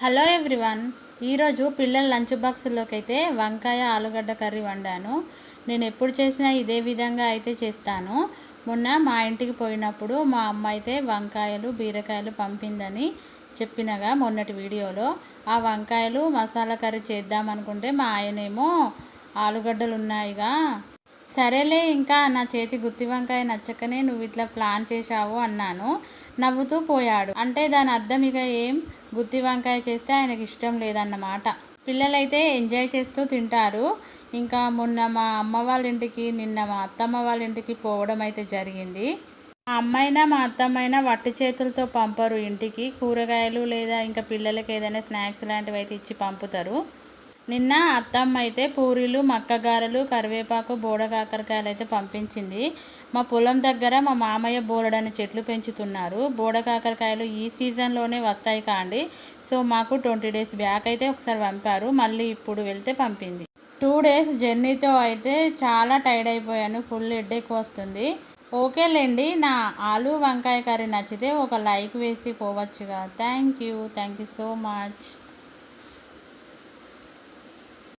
Hello everyone. ఈరోజు పిల్లల lunch బాక్స్లోకి అయితే వంకాయ ఆలుగడ్డ కర్రీ వండాను. నేను ఎప్పుడు చేసినా ఇదే విధంగా అయితే చేస్తాను. మొన్న మా ఇంటికి పోయినప్పుడు మా అమ్మ అయితే వంకాయలు బీరకాయలు పంపిందని చెప్పినగా మొన్నటి వీడియోలో ఆ వంకాయలు మసాలా కర్రీ చేద్దామనుకుంటే మా ఆయనేమో ఆలుగడ్డలు ఉన్నాయిగా సరేలే ఇంకా నా చేతి గుత్తి వంకాయ నచ్చకనే నువ్వు ఇట్లా ప్లాన్ చేశావు అన్నాను. నవ్వుతూ పోయాడు. అంటే దాని అర్థం ఇక ఏం? గుత్తి వంకాయ చేస్తే ఆయనకి ఇష్టం లేదన్నమాట. పిల్లలైతే ఎంజాయ్ చేస్తూ తింటారు. ఇంకా మొన్న మా అమ్మ వాళ్ళ ఇంటికి నిన్న మా అత్తమ్మ వాళ్ళ ఇంటికి పోవడం అయితే జరిగింది. మా అమ్మైనా మా అత్తమ్మైనా వట్టి చేతులతో పంపరు. ఇంటికి కూరగాయలు లేదా ఇంకా పిల్లలకి ఏదైనా స్నాక్స్ లాంటివి అయితే ఇచ్చి పంపుతారు. నిన్న అత్తమ్మ అయితే పూరీలు మక్కగారెలు కరివేపాకు బోడ కాకరకాయలు అయితే పంపించింది. మా పొలం దగ్గర మా మామయ్య బోలెడని చెట్లు పెంచుతున్నారు. బోడ కాకరకాయలు ఈ సీజన్లోనే వస్తాయి కాండి. సో మాకు ట్వంటీ డేస్ బ్యాక్ అయితే ఒకసారి పంపారు. మళ్ళీ ఇప్పుడు వెళ్తే పంపింది. టూ డేస్ జర్నీతో అయితే చాలా టైర్డ్ అయిపోయాను. ఫుల్ హెడ్ఏక్ వస్తుంది. ఓకేలేండి నా ఆలు వంకాయ కర్రీ నచ్చితే ఒక లైక్ వేసి పోవచ్చుగా. Thank you. Thank you so much.